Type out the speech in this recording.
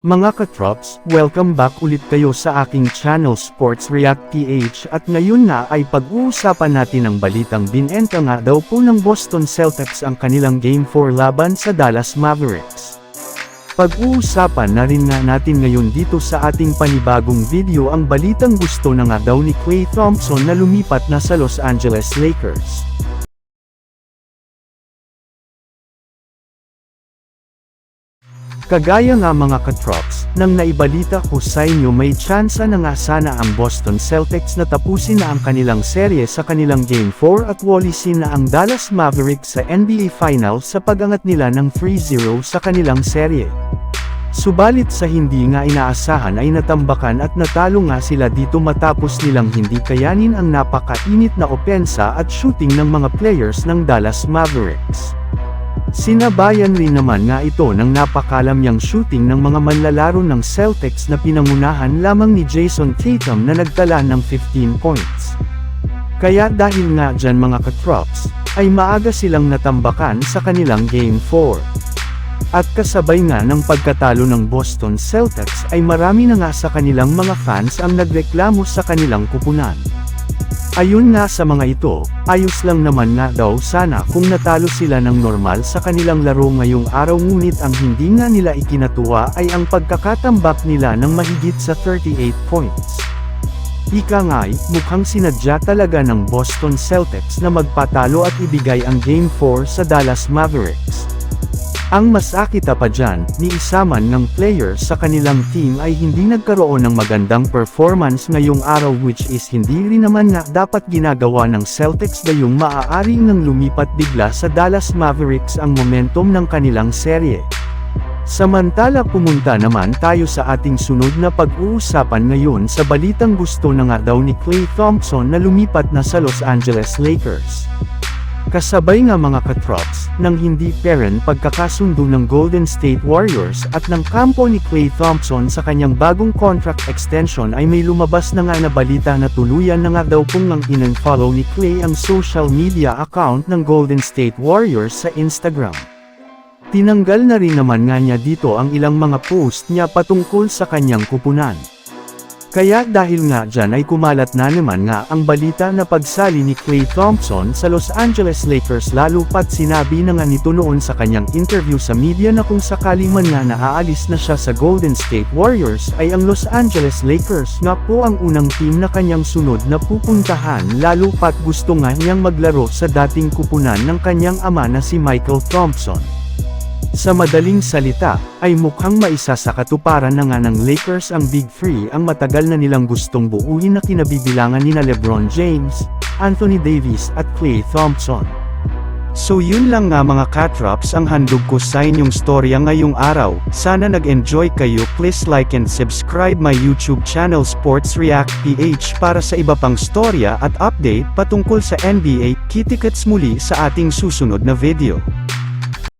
Mga katrops, welcome back ulit kayo sa aking channel Sports React PH at ngayon na ay pag-uusapan natin ang balitang binenta nga daw po ng Boston Celtics ang kanilang Game 4 laban sa Dallas Mavericks. Pag-uusapan na rin nga natin ngayon dito sa ating panibagong video ang balitang gusto na nga daw ni Klay Thompson na lumipat na sa Los Angeles Lakers. Kagaya nga mga katrops, nang naibalita ko sa inyo may tsansa na nga sana ang Boston Celtics na tapusin na ang kanilang serye sa kanilang Game 4 at walisin na ang Dallas Mavericks sa NBA Finals sa pag-angat nila ng 3-0 sa kanilang serye. Subalit sa hindi nga inaasahan ay natambakan at natalo nga sila dito matapos nilang hindi kayanin ang napakainit na opensa at shooting ng mga players ng Dallas Mavericks. Sinabayan rin naman nga ito ng napakalamyang shooting ng mga manlalaro ng Celtics na pinangunahan lamang ni Jason Tatum na nagtala ng 15 points. Kaya dahil nga dyan mga katrops, ay maaga silang natambakan sa kanilang Game 4. At kasabay nga ng pagkatalo ng Boston Celtics ay marami na nga sa kanilang mga fans ang nagreklamo sa kanilang kupunan. Ayun nga sa mga ito, ayos lang naman nga daw sana kung natalo sila ng normal sa kanilang laro ngayong araw ngunit ang hindi nga nila ikinatuwa ay ang pagkakatambak nila ng mahigit sa 38 points. Ika nga'y, mukhang sinadya talaga ng Boston Celtics na magpatalo at ibigay ang Game 4 sa Dallas Mavericks. Ang masakita pa dyan, ni isaman ng players sa kanilang team ay hindi nagkaroon ng magandang performance ngayong araw which is hindi rin naman nga dapat ginagawa ng Celtics gayong maaari nang lumipat bigla sa Dallas Mavericks ang momentum ng kanilang serye. Samantala pumunta naman tayo sa ating sunod na pag-uusapan ngayon sa balitang gusto na nga daw ni Klay Thompson na lumipat na sa Los Angeles Lakers. Kasabay nga mga katrops, nang hindi peren pagkakasundo ng Golden State Warriors at ng kampo ni Klay Thompson sa kanyang bagong contract extension ay may lumabas na nga na balita na tuluyan na nga daw pong nang in-follow ni Klay ang social media account ng Golden State Warriors sa Instagram. Tinanggal na rin naman nga niya dito ang ilang mga post niya patungkol sa kanyang kupunan. Kaya dahil nga dyan ay kumalat na naman nga ang balita na pagsali ni Klay Thompson sa Los Angeles Lakers lalo pat sinabi na nga nito noon sa kanyang interview sa media na kung sakali man nga naaalis na siya sa Golden State Warriors ay ang Los Angeles Lakers nga po ang unang team na kanyang sunod na pupuntahan lalo pat gusto nga niyang maglaro sa dating kupunan ng kanyang ama na si Michael Thompson. Sa madaling salita, ay mukhang maisa sa katuparan na nga ng Lakers ang Big Three ang matagal na nilang gustong buuin na kinabibilangan nina Lebron James, Anthony Davis at Klay Thompson. So yun lang nga mga katrops ang handog ko sa inyong storya ngayong araw, sana nag-enjoy kayo please like and subscribe my YouTube channel Sports React PH para sa iba pang storya at update patungkol sa NBA, kitikets muli sa ating susunod na video.